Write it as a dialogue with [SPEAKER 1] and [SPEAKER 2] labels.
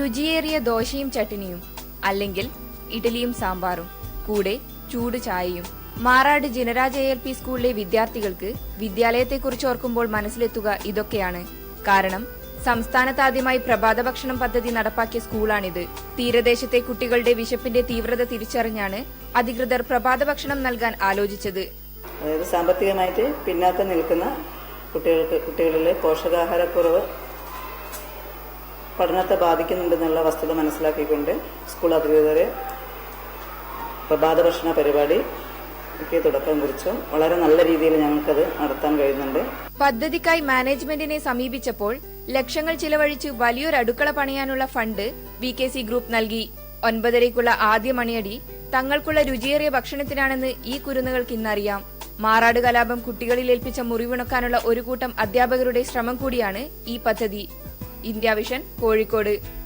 [SPEAKER 1] രുചിയേറിയ ദോശയും ചട്ടിനിയും അല്ലെങ്കിൽ ഇഡലിയും സാമ്പാറും കൂടെ ചൂട് ചായയും. മാറാട് ജനരാജ എൽ പി സ്കൂളിലെ വിദ്യാർത്ഥികൾക്ക് വിദ്യാലയത്തെക്കുറിച്ച് ഓർക്കുമ്പോൾ മനസ്സിലെത്തുക ഇതൊക്കെയാണ്. കാരണം സംസ്ഥാനത്ത് ആദ്യമായി പ്രഭാത ഭക്ഷണം പദ്ധതി നടപ്പാക്കിയ സ്കൂളാണിത്. തീരദേശത്തെ കുട്ടികളുടെ വിശപ്പിന്റെ തീവ്രത തിരിച്ചറിഞ്ഞാണ് അധികൃതർ പ്രഭാത ഭക്ഷണം നൽകാൻ ആലോചിച്ചത്.
[SPEAKER 2] അതായത് സാമ്പത്തികമായിട്ട് പിന്നാക്കം നിൽക്കുന്ന കുട്ടികൾക്ക് കുട്ടികളിലെ പോഷകാഹാരക്കുറവ് പഠനത്തെ ബാധിക്കുന്നുണ്ടെന്നുള്ള വസ്തുത മനസ്സിലാക്കിക്കൊണ്ട് സ്കൂൾ അധികൃതർ പ്രഭാത ഭക്ഷണ പരിപാടി തുടക്കം കുറിച്ചു. വളരെ നല്ല രീതിയിൽ ഞങ്ങൾക്കത് നടത്താൻ കഴിയുന്നുണ്ട്.
[SPEAKER 1] പദ്ധതിക്കായി മാനേജ്മെന്റിനെ സമീപിച്ചപ്പോൾ ലക്ഷങ്ങൾ ചിലവഴിച്ച് വലിയൊരു അടുക്കള പണിയാനുള്ള fund V K C group നൽകി. ഒൻപതരയ്ക്കുള്ള ആദ്യ മണിയടി തങ്ങൾക്കുള്ള രുചിയേറിയ ഭക്ഷണത്തിനാണെന്ന് ഈ കുരുന്നുകൾക്ക് ഇന്നറിയാം. മാറാട് കലാപം കുട്ടികളിൽ ഏൽപ്പിച്ച മുറിവുണക്കാനുള്ള ഒരു കൂട്ടം അധ്യാപകരുടെ ശ്രമം കൂടിയാണ് ഈ പദ്ധതി. India vision Kozhikode.